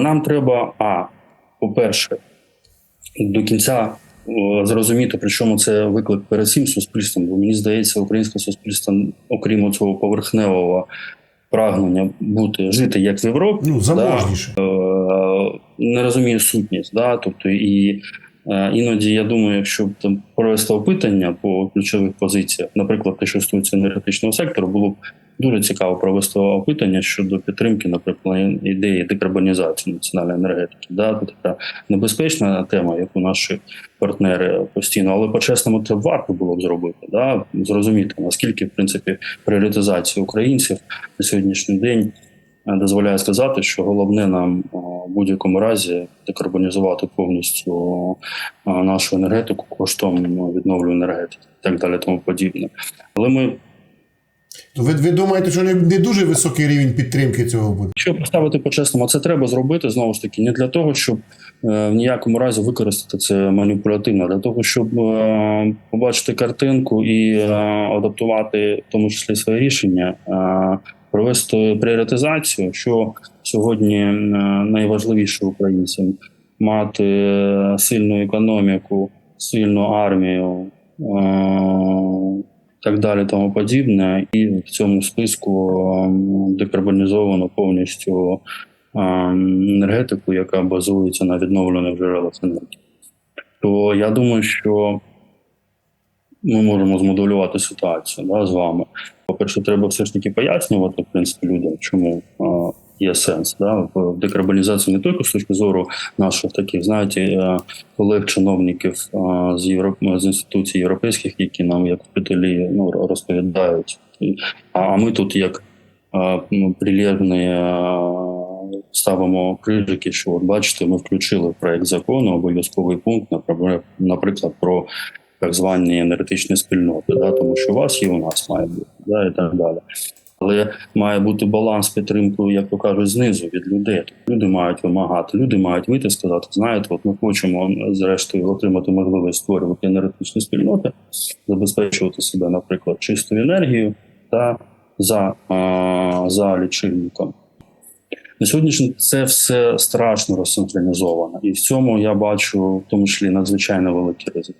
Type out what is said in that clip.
нам треба, а, по-перше, до кінця е, зрозуміти, при чому це виклик перед всім суспільством. Бо мені здається, українське суспільство, окрім цього поверхневого прагнення бути жити як в Європі, Ну, заможніше. е, не розуміє сутність. Да? Тобто, і е, іноді я думаю, якщо б там провести опитання по ключових позиціях, наприклад, те, що стосується енергетичного сектору, було б дуже цікаво провести опитання щодо підтримки, наприклад, ідеї декарбонізації національної енергетики. Да? Це така небезпечна тема, яку наші партнери постійно, але по-чесному це варто було б зробити. Да? Зрозуміти, наскільки в принципі пріоритизація українців на сьогоднішній день е, дозволяє сказати, що головне нам е, в будь-якому разі декарбонізувати повністю е, нашу енергетику коштом відновлюваної енергетики, і так далі, тому подібне. Але ми То ви, ви думаєте, що не, не дуже високий рівень підтримки цього буде? Якщо поставити по-чесному, це треба зробити знову ж таки не для того, щоб е, в ніякому разі використати це маніпулятивно, для того, щоб е, побачити картинку і е, адаптувати в тому числі своє рішення, е, провести пріоритизацію, що сьогодні е, найважливіше українцям мати е, сильну економіку, сильну армію. е, так далі, тому подібне, і в цьому списку ем, декарбонізовано повністю ем, енергетику, яка базується на відновлених джерелах енергії. То я думаю, що ми можемо змоделювати ситуацію да, з вами. По-перше, треба все ж таки пояснювати в принципі людям, чому є сенс да, в декарбонізації не тільки з точки зору наших таких, знаєте, е, колег, чиновників е, з Європ... з інституцій європейських, які нам як вчителі ну, розповідають. А ми тут як ну, прилежні е, ставимо крижики, що от бачите, ми включили в проект закону обов'язковий пункт, наприклад, про так звані енергетичні спільноти, да, тому що у вас є, у нас має бути, да, і так далі. Але має бути баланс підтримкою, як то кажуть, знизу від людей. Люди мають вимагати, люди мають вийти сказати, знаєте, от ми хочемо зрештою отримати можливість створювати енергетичні спільноти, забезпечувати себе, наприклад, чистою енергією та за, а, за лічильником. На сьогоднішній це все страшно розцентралізовано, і в цьому я бачу в тому числі надзвичайно великі ризики.